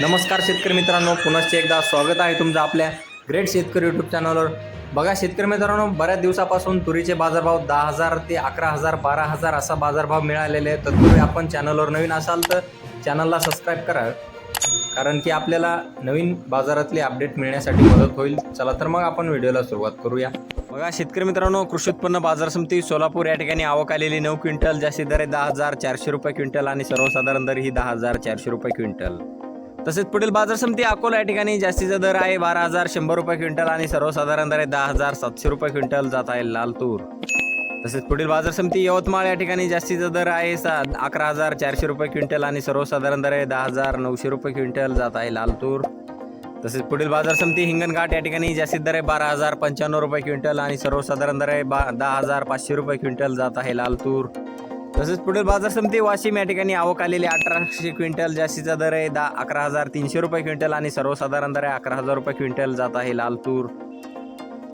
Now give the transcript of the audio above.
नमस्कार शेतकरी मित्रांनो पुनश्च एकदा स्वागत आहे तुमचं आपल्या ग्रेट शेतकरी यूट्यूब चॅनलवर बघा शेतकरी मित्रांनो बऱ्याच दिवसापासून तुरीचे बाजारभाव दहा हजार ते अकरा हजार बारा हजार असा बाजारभाव मिळालेले आहे तत्पूर्वी आपण चॅनलवर नवीन असाल तर चॅनलला सबस्क्राईब करा. कारण की आपल्याला नवीन बाजारातले अपडेट मिळण्यासाठी मदत होईल. चला तर मग आपण व्हिडिओला सुरुवात करूया. बघा शेतकरी मित्रांनो कृषी उत्पन्न बाजार समिती सोलापूर या ठिकाणी आवक आलेली नऊ क्विंटल. जास्तीत दर आहे दहा हजार चारशे रुपये क्विंटल आणि सर्वसाधारण दर ही दहा हजार चारशे रुपये क्विंटल. तसेच पुढील बाजार समिती अकोला या ठिकाणी जास्तीचा दर आहे. बारा हजार शंभर रुपये क्विंटल आणि सर्वसाधारण दर आहे दहा हजार सातशे रुपये क्विंटल जात आहे लाल तूर तसेच पुढील बाजार समिती यवतमाळ या ठिकाणी जास्तीचा दर आहे सा अकरा हजार चारशे रुपये क्विंटल आणि सर्वसाधारण दर आहे दहा हजार नऊशे रुपये क्विंटल जात आहे लाल तूर तसेच पुढील बाजार समिती हिंगणघाट या ठिकाणी जास्तीत दर आहे बारा हजार पंच्याण्णव रुपये क्विंटल आणि सर्वसाधारण दर आहे बा दहा हजार पाचशे रुपये क्विंटल जात आहे लाल तूर तसंच पुढील बाजार समिती वाशिम या ठिकाणी आवक आलेली अठराशे क्विंटल जास्तीचा दर आहे. दहा अकरा हजार तीनशे रुपये क्विंटल आणि सर्वसाधारण दर आहे. अकरा हजार रुपये क्विंटल जात आहे लाल तूर